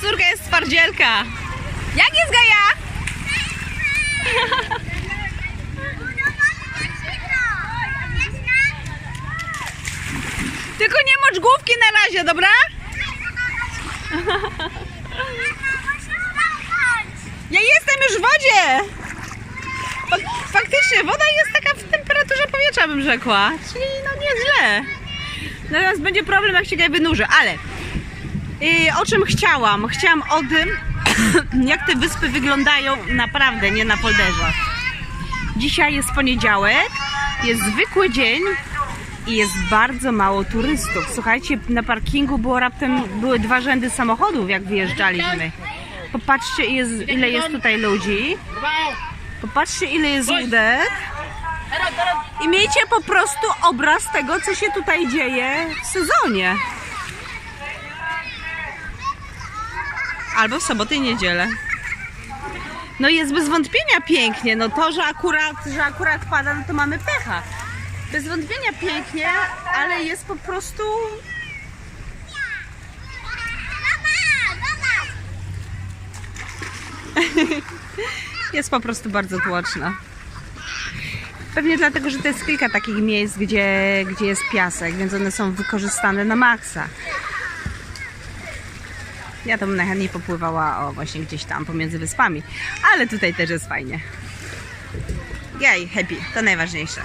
córka jest twardzielka. Jak jest Gaja? Tylko nie mocz główki na razie, dobra? Ja jestem już w wodzie. Fak- Faktycznie, woda jest taka w temperaturze powietrza, bym rzekła. Czyli no nieźle. Teraz będzie problem, jak się Gaj wynurzy, ale yy, o czym chciałam? Chciałam o tym, jak te wyspy wyglądają naprawdę, nie na polderze. Dzisiaj jest poniedziałek, jest zwykły dzień i jest bardzo mało turystów. Słuchajcie, na parkingu było raptem, były dwa rzędy samochodów, jak wyjeżdżaliśmy. Popatrzcie, jest, ile jest tutaj ludzi. Popatrzcie, ile jest łódek. I miejcie po prostu obraz tego, co się tutaj dzieje w sezonie. Albo w sobotę i niedzielę. No jest bez wątpienia pięknie. No to, że akurat, że akurat pada, no to mamy pecha. Bez wątpienia pięknie, ale jest po prostu jest po prostu bardzo tłoczno. Pewnie dlatego, że to jest kilka takich miejsc, gdzie, gdzie jest piasek, więc one są wykorzystane na maksa. Ja to bym najchętniej popływała o, właśnie gdzieś tam pomiędzy wyspami, ale tutaj też jest fajnie. Jej, happy, to najważniejsze.